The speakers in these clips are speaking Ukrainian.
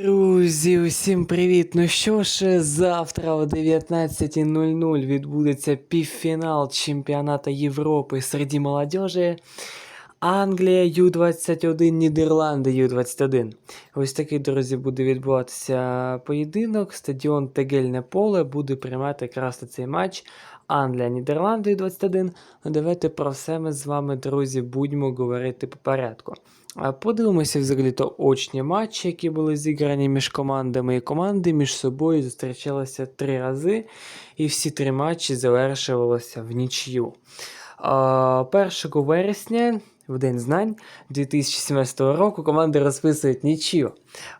Друзі, усім привіт! Ну що ж, завтра о 19.00 відбудеться півфінал чемпіонату Європи серед молодежі. Англія Ю-21, Нідерланди Ю-21. Ось такий, друзі, буде відбуватися поєдинок. Стадіон Тегельне поле буде приймати якраз цей матч. Англія, Нідерланди Ю-21. Ну, давайте про все ми з вами, друзі, будемо говорити по порядку. Подивимося взагалі то очні матчі, які були зіграні між командами, і команди між собою зустрічалися три рази, і всі три матчі завершувалися в нічию. А, 1 вересня, в День знань 2017 року, команди розписують нічию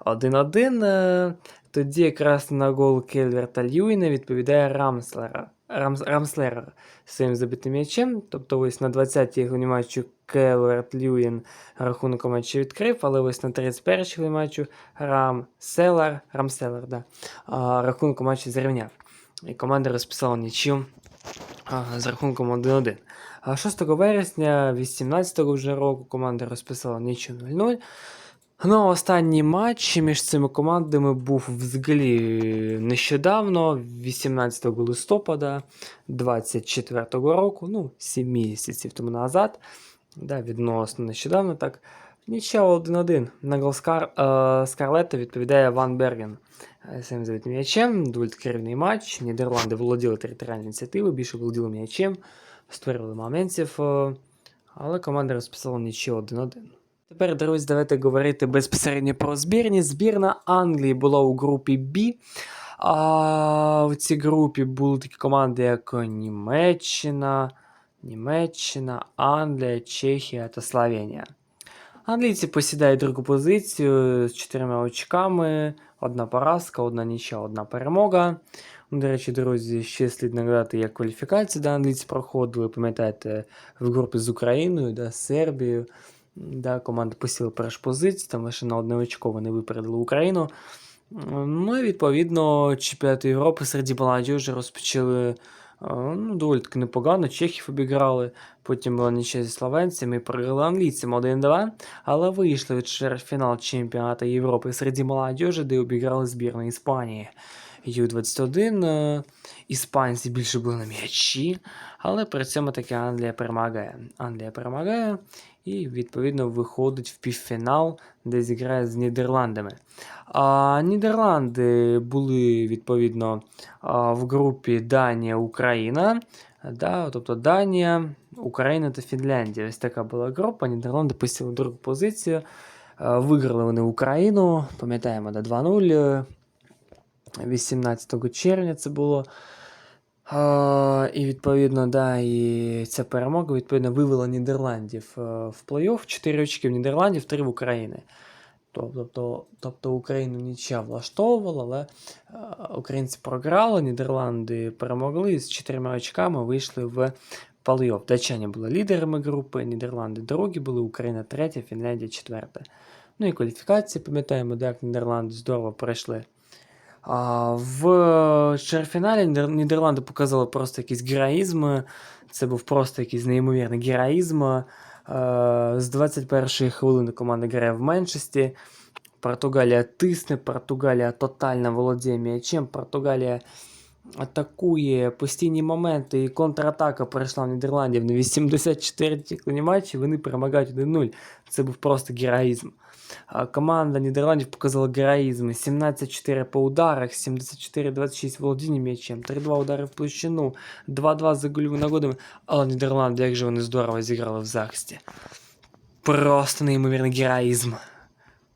1-1. Тоді якраз на гол Кельверта Льюіна відповідає Рамслера. Рамс, Рамслер своїм забитим м'ячем. Тобто ось на 20-й гоні матчу Келверт Льюін рахунок матчу відкрив, але ось на 31-й гоні матчу Рамселер, Рамселер, да, а, рахунок матчу зрівняв. І команда розписала нічию а, з рахунком 1-1. 6 вересня 18-го вже року команда розписала нічию 0-0. Ну, останній матч між цими командами був взагалі нещодавно, 18 листопада 24-го року, ну, 7 місяців тому назад. Да, відносно нещодавно так. Нічия 1-1. На гол Скар, е, Скарлетта відповідає Ван Берген. Е, Своїм забитим м'ячем, доволі таки рівний матч. Нідерланди володіли територіальною ініціативою, більше володіли м'ячем, створювали моментів, е, але команда розписала нічию 1-1. Тепер, друзі, давайте говорити безпосередньо про збірні. Збірна Англії була у групі Б. А в цій групі були такі команди, як Німеччина, Німеччина, Англія, Чехія та Словенія. Англійці посідають другу позицію з чотирма очками, одна поразка, одна нічия, одна перемога. Ну, До речі, друзі, ще слід нагадати, як кваліфікацію де англійці проходили. Пам'ятаєте, в групі з Україною, да, Сербією. Да, команда посіла першу позицію, там лише на одне очко вони випередили Україну. Ну і відповідно чемпіонат Європи серед молодіжі розпочали е, ну, доволі таки непогано. Чехів обіграли, потім була нічия зі словенцями, програли англійцям 1-2, але вийшли від чвертьфінал чемпіонату Європи серед молодіжі, де обіграли збірну Іспанії. Ю-21. е, Іспанці більше були на м'ячі, але при цьому таки Англія перемагає. Англія перемагає і, відповідно, виходить в півфінал, де зіграє з Нідерландами. А Нідерланди були відповідно в групі Данія, Україна. Да, тобто Данія, Україна та Фінляндія. Ось така була група. Нідерланди посіли другу позицію. Виграли вони Україну, пам'ятаємо, да, 2-0. 18 червня це було. А, і відповідно, да, і ця перемога відповідно вивела Нідерландів е, в плей-офф. 4 очки в Нідерландів, 3 в Україні. Тобто, тобто Україну нічия влаштовувала, але е, українці програли, Нідерланди перемогли і з 4 очками вийшли в плей-офф. Датчані були лідерами групи, Нідерланди другі були, Україна третя, Фінляндія четверта. Ну і кваліфікації, пам'ятаємо, як Нідерланди здорово пройшли. В черфіналі Нідер- Нідерланди показали просто якийсь героїзм. Це був просто якийсь неймовірний героїзм. Е, З 21-ї хвилини команда грає в меншості. Португалія тисне, Португалія тотально володіє м'ячем. Португалія атакує постійні моменти і контратака перейшла в Нідерландів на 84 тіклені матчі. Вони перемагають 1-0. Це був просто героїзм. А Команда Нідерландів показала героїзм. 17-4 по ударах, 74-26 володіння м'ячем, 3-2 удари в площину, 2-2 за гольовими нагодами. Але Нідерланди, як же вони здорово зіграли в захисті. Просто неймовірний героїзм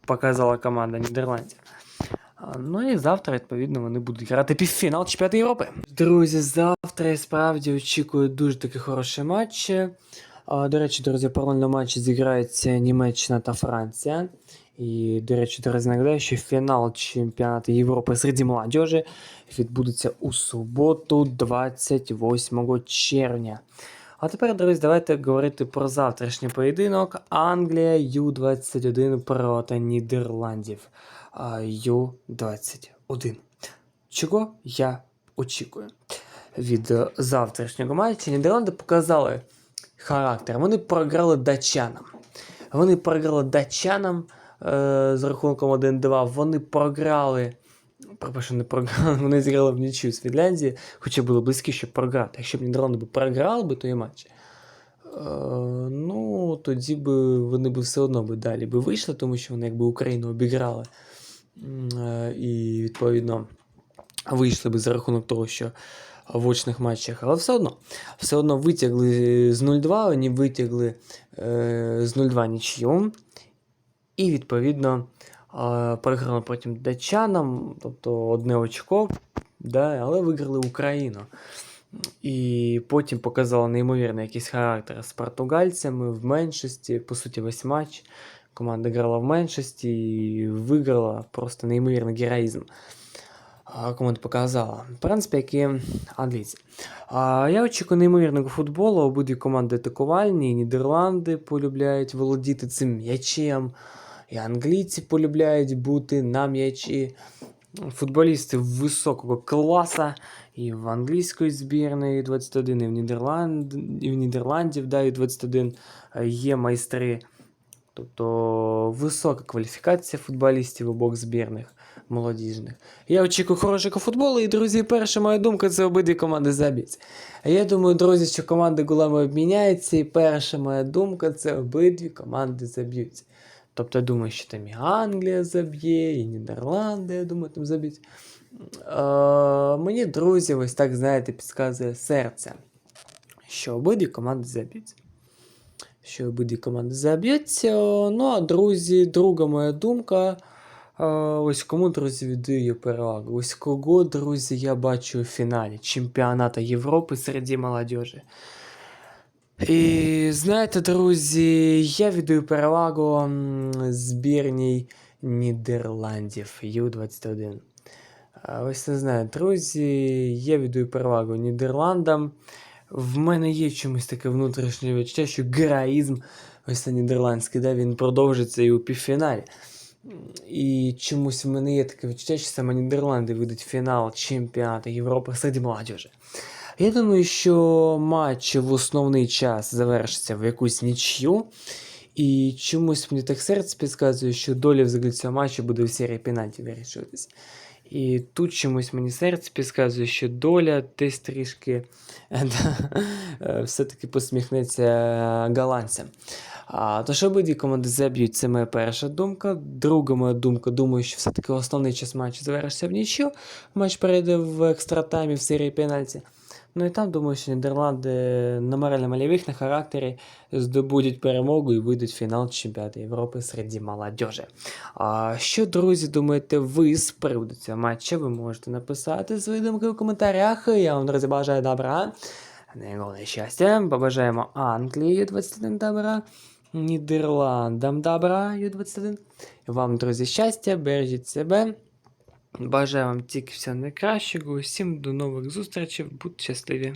показала команда Нідерландів. Ну і завтра, відповідно, вони будуть грати півфінал Чемпіонату Європи. Друзі, завтра я справді очікую дуже такі хороші матчі. До речі, друзі, паралельно матчі зіграються Німеччина та Франція. І, до речі, друзі, нагадаю, що фінал чемпіонату Європи серед молодіжі відбудеться у суботу, 28 червня. А тепер, друзі, давайте говорити про завтрашній поєдинок. Англія Ю-21 проти Нідерландів. Ю-21. Чого я очікую? Від завтрашнього матчу Нідерланди показали характер. Вони програли датчанам. Вони програли датчанам е, з рахунком 1-2. Вони програли. Пропишу, не програли, вони зіграли в нічию з Фінляндії, хоча були близькі, щоб програти. Якщо б Нідерланди б програли би той матч, е, ну тоді б вони б все одно би далі би вийшли, тому що вони якби Україну обіграли. Е, І відповідно вийшли би за рахунок того, що в очних матчах, але все одно, все одно витягли з 0-2, вони витягли е, з 0-2 нічию. І відповідно програли потім датчанам, тобто одне очко, да, але виграли Україну. І потім показали неймовірний якийсь характер з португальцями в меншості. По суті, весь матч. Команда грала в меншості і виграла просто неймовірний героїзм. Команда показала. В принципі, як і англійці. Я очікую неймовірного футболу. Обидві команди атакувальні. Нідерланди полюбляють володіти цим м'ячем. І англійці полюбляють бути на м'ячі. Футболісти високого класу. І в англійської збірної 21, і в, Нідерланд, і в Нідерландів да, і 21 е, є майстри. Тобто висока кваліфікація футболістів обох збірних молодіжних. Я очікую хорошого футболу, і, друзі, перша моя думка це обидві команди заб'ють. А я думаю, друзі, що команди голами обміняються, і перша моя думка це обидві команди заб'ють. Тобто я думаю, що там і Англія заб'є, і Нідерланди, я думаю, там заб'ють. Е, мені, друзі, ось так, знаєте, підказує серце, що обидві команди заб'ють. Що обидві команди заб'ються. Ну, а друзі, друга моя думка. е, Ось кому, друзі, віддаю перевагу. Ось кого, друзі, я бачу в фіналі чемпіонату Європи серед молодіжі. І знаєте, друзі, я віддаю перевагу збірній Нідерландів Ю-21. Ось не знаю, друзі, я віддаю перевагу Нідерландам. В мене є чомусь таке внутрішнє відчуття, що героїзм ось цей нідерландський, да, він продовжиться і у півфіналі. І чомусь в мене є таке відчуття, що саме Нідерланди вийдуть фінал чемпіонату Європи серед молодіжі. Я думаю, що матч в основний час завершиться в якусь нічю. І чомусь мені так серце підказує, що доля взагалі цього матчу буде в серії пенальтів вирішуватись. І тут чомусь мені серце підказує, що доля десь трішки е, е, все-таки посміхнеться голландцям. А, тож обидві команди заб'ють, це моя перша думка. Друга моя думка, думаю, що все-таки основний час матчу завершиться в нічю. Матч перейде в екстратаймі в серії пенальті. Ну і там думаю, що Нідерланди на морально-мальових на характері здобудуть перемогу і вийдуть в фінал чемпіонату Європи серед молодіжі. А що, друзі, думаєте ви з приводу цього матчу? Ви можете написати свої думки в коментарях. Я вам, друзі, бажаю добра. Найголовніше щастя. Побажаємо Англії 21 добра. Нідерландам добра Ю-21. Вам, друзі, щастя, бережіть себе. Бажаю вам тільки всього найкращого. Усім до нових зустрічей. Будьте щасливі!